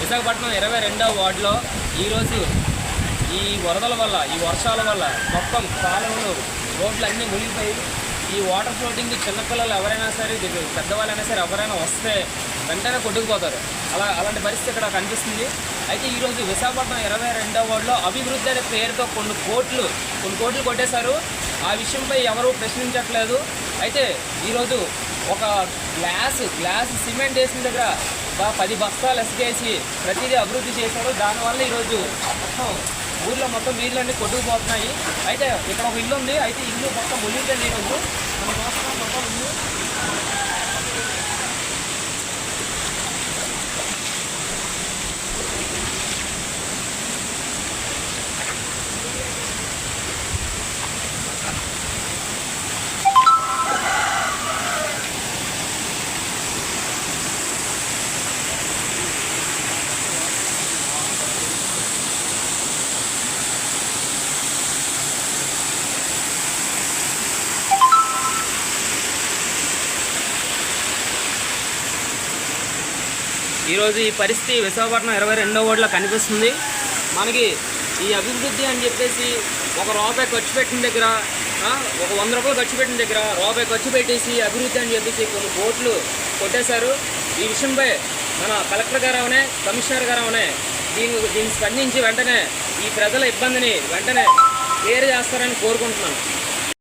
విశాఖపట్నం ఇరవై రెండవ వార్డులో ఈరోజు ఈ వరదల వల్ల ఈ వర్షాల వల్ల మొత్తం కాలువలు రోడ్లు అన్నీ మునిగిపోయి ఈ వాటర్ ఫ్లోటింగ్ చిన్నపిల్లలు ఎవరైనా సరే పెద్దవాళ్ళైనా సరే ఎవరైనా వస్తే వెంటనే కొట్టుకుపోతారు. అలా అలాంటి పరిస్థితి ఇక్కడ కనిపిస్తుంది. అయితే ఈరోజు విశాఖపట్నం ఇరవై రెండవ వార్డులో అభివృద్ధి అనే పేరుతో కొన్ని కోట్లు కొన్ని కోట్లు కొట్టేశారు. ఆ విషయంపై ఎవరూ ప్రశ్నించట్లేదు. అయితే ఈరోజు ఒక గ్లాస్ గ్లాస్ సిమెంట్ వేసిన దగ్గర పది బస్తాలు ఎసగేసి ప్రతిదీ అభివృద్ధి చేశారు. దానివల్ల ఈరోజు మొత్తం ఊర్లో మొత్తం నీళ్ళన్నీ కొట్టుకుపోతున్నాయి. అయితే ఇక్కడ ఒక ఇల్లు ఉంది. అయితే ఇల్లు మొత్తం మునిగిపోయింది ఈరోజు. మనం చూస్తున్నాం మొత్తం ఇల్లు ఈరోజు ఈ పరిస్థితి విశాఖపట్నం ఇరవై రెండో వార్డులో కనిపిస్తుంది. మనకి ఈ అభివృద్ధి అని చెప్పేసి ఒక రూపాయి ఖర్చు పెట్టిన దగ్గర ఒక వంద రూపాయలు ఖర్చు పెట్టిన దగ్గర రూపాయి ఖర్చు పెట్టేసి అభివృద్ధి అని చెప్పేసి కొన్ని కోట్లు కొట్టేశారు. ఈ విషయంపై మన కలెక్టర్ గారు అవునే కమిషనర్ గారు అవునే దీని దీన్ని స్పందించి వెంటనే ఈ ప్రజల ఇబ్బందిని వెంటనే క్లియర్ చేస్తారని కోరుకుంటున్నాను.